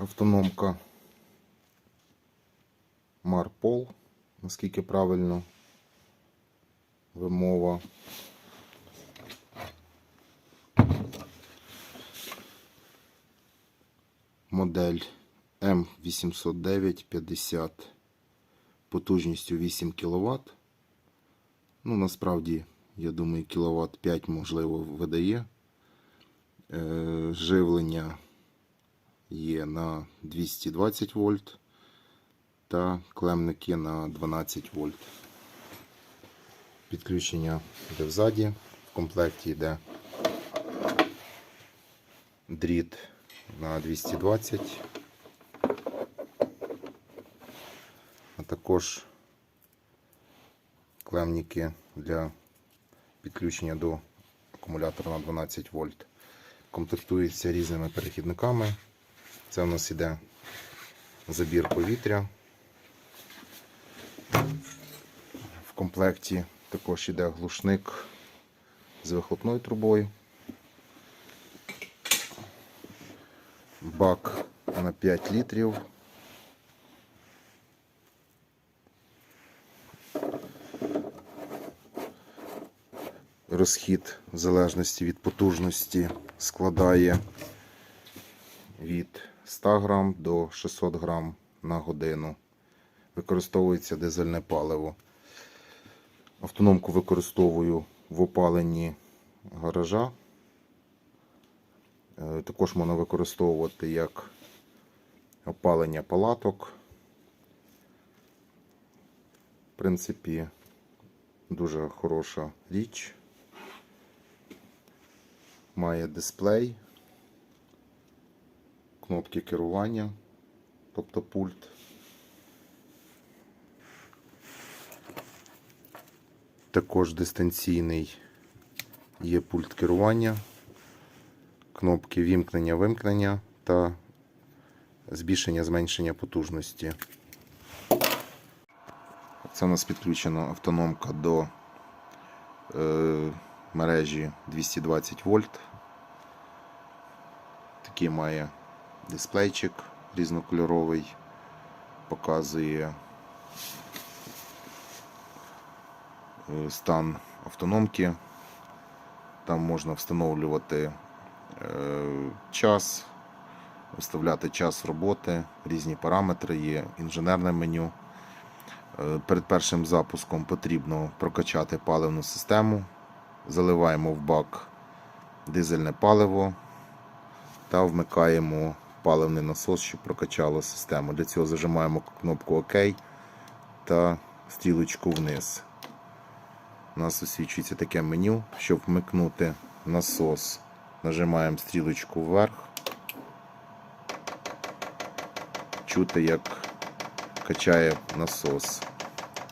автономка Марпол, наскільки правильно вимова. Модель М809-50 потужністю 8 кВт. Ну, насправді, я думаю, кВт 5 можливо видає. Е, Живлення є на 220 вольт та клемники на 12 вольт. Підключення йде взаді. В комплекті йде дріт на 220, а також клемники для підключення до акумулятора на 12 вольт. Комплектується різними перехідниками. Це у нас іде забір повітря. В комплекті також іде глушник з вихлопною трубою. Бак на 5 літрів. Розхід в залежності від потужності складає від 100 грам до 600 грам на годину. Використовується дизельне паливо. Автономку використовую в опаленні гаража. Е, Також можна використовувати як опалення палаток. В принципі, дуже хороша річ. Має дисплей, кнопки керування, тобто пульт. Також дистанційний є пульт керування, кнопки вімкнення, вимкнення та збільшення, зменшення потужності. Це у нас підключена автономка до е, мережі 220 вольт. Такий має дисплейчик різнокольоровий, показує е, стан автономки. Там можна встановлювати е, час, виставляти час роботи, різні параметри, є інженерне меню. Е, Перед першим запуском потрібно прокачати паливну систему. Заливаємо в бак дизельне паливо та вмикаємо паливний насос, щоб прокачало систему. Для цього зажимаємо кнопку ОК та стрілочку вниз. У нас освічується таке меню. Щоб вмикнути насос, нажимаємо стрілочку вверх. Чути, як качає насос.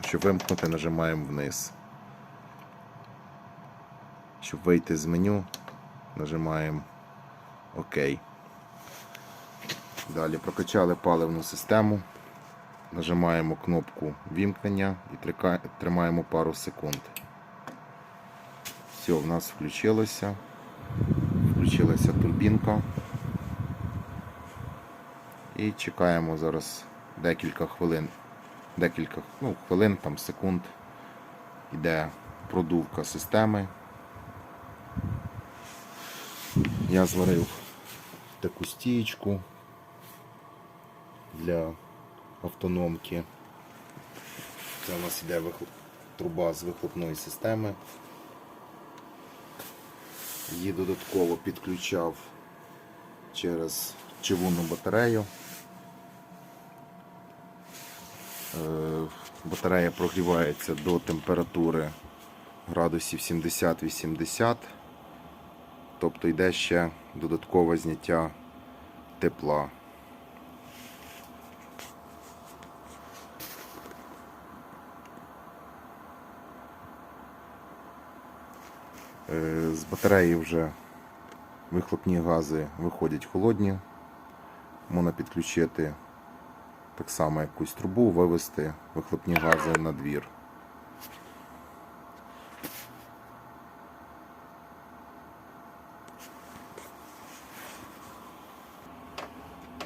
Щоб вимкнути, нажимаємо вниз. Щоб вийти з меню, нажимаємо ОК. Далі прокачали паливну систему. Нажимаємо кнопку вімкнення і тримаємо пару секунд. Все, в нас включилося. Включилася турбінка. І чекаємо зараз декілька хвилин. Декілька ну, хвилин, там секунд. Йде продувка системи. Я зварив таку стієчку для автономки. Це у нас йде вихлоп- труба з вихлопної системи. Її додатково підключав через чавунну батарею. Е, Батарея прогрівається до температури градусів 70-80. Тобто йде ще додаткове зняття тепла. З батареї вже вихлопні гази виходять холодні. Можна підключити так само якусь трубу, вивести вихлопні гази на двір.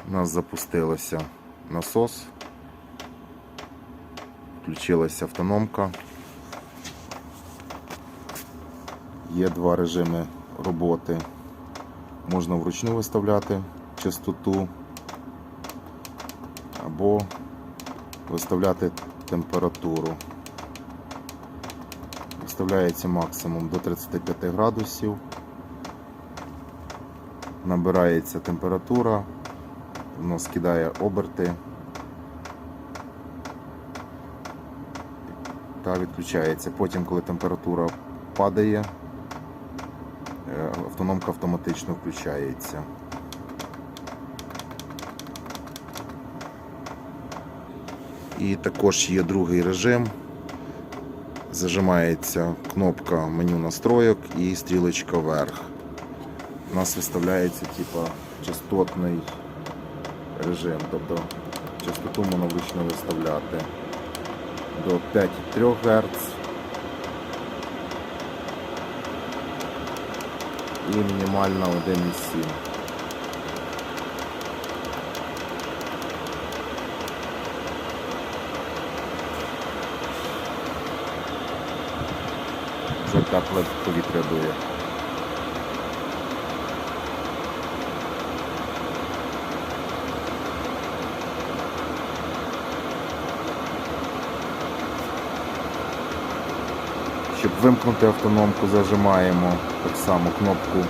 У нас запустилося насос, включилася автономка. Є два режими роботи. Можна вручну виставляти частоту або виставляти температуру. Виставляється максимум до 35 градусів. Набирається температура, воно скидає оберти та відключається. Потім, коли температура падає, автономка автоматично включається. І також є другий режим. Зажимається кнопка меню настроєк і стрілочка вверх. У нас виставляється типа частотний режим, тобто частоту можна виставляти до 5,3 Гц і мінімальна 1,7. Вже тепле повітря дує. Щоб вимкнути автономку, зажимаємо так само кнопку.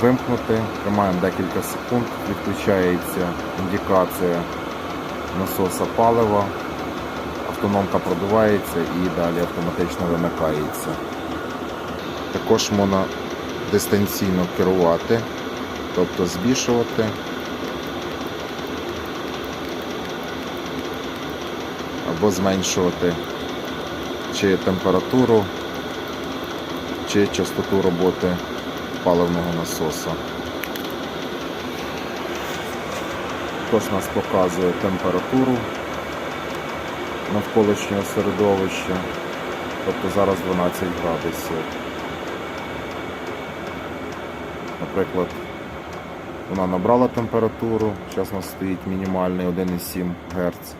Вимкнути, тримаємо декілька секунд, відключається індикація насоса палива, автономка продувається і далі автоматично вимикається. Також можна дистанційно керувати, тобто збільшувати. Або зменшувати чи температуру, чи частоту роботи паливного насоса. Також нас показує температуру навколишнього середовища, тобто зараз 12 градусів. Наприклад, вона набрала температуру, зараз у нас стоїть мінімальний 1,7 Гц.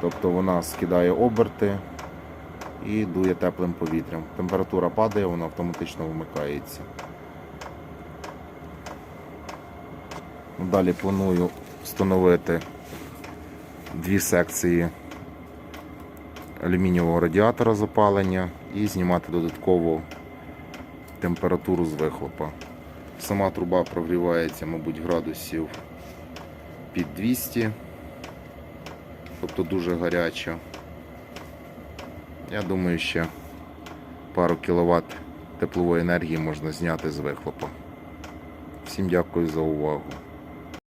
Тобто вона скидає оберти і дує теплим повітрям. Температура падає, вона автоматично вимикається. Далі планую встановити дві секції алюмінієвого радіатора запалення і знімати додатково температуру з вихлопа. Сама труба прогрівається, мабуть, градусів під 200 тобто дуже гаряча. Я думаю, ще пару кіловат теплової енергії можна зняти з вихлопа. Всім дякую за увагу.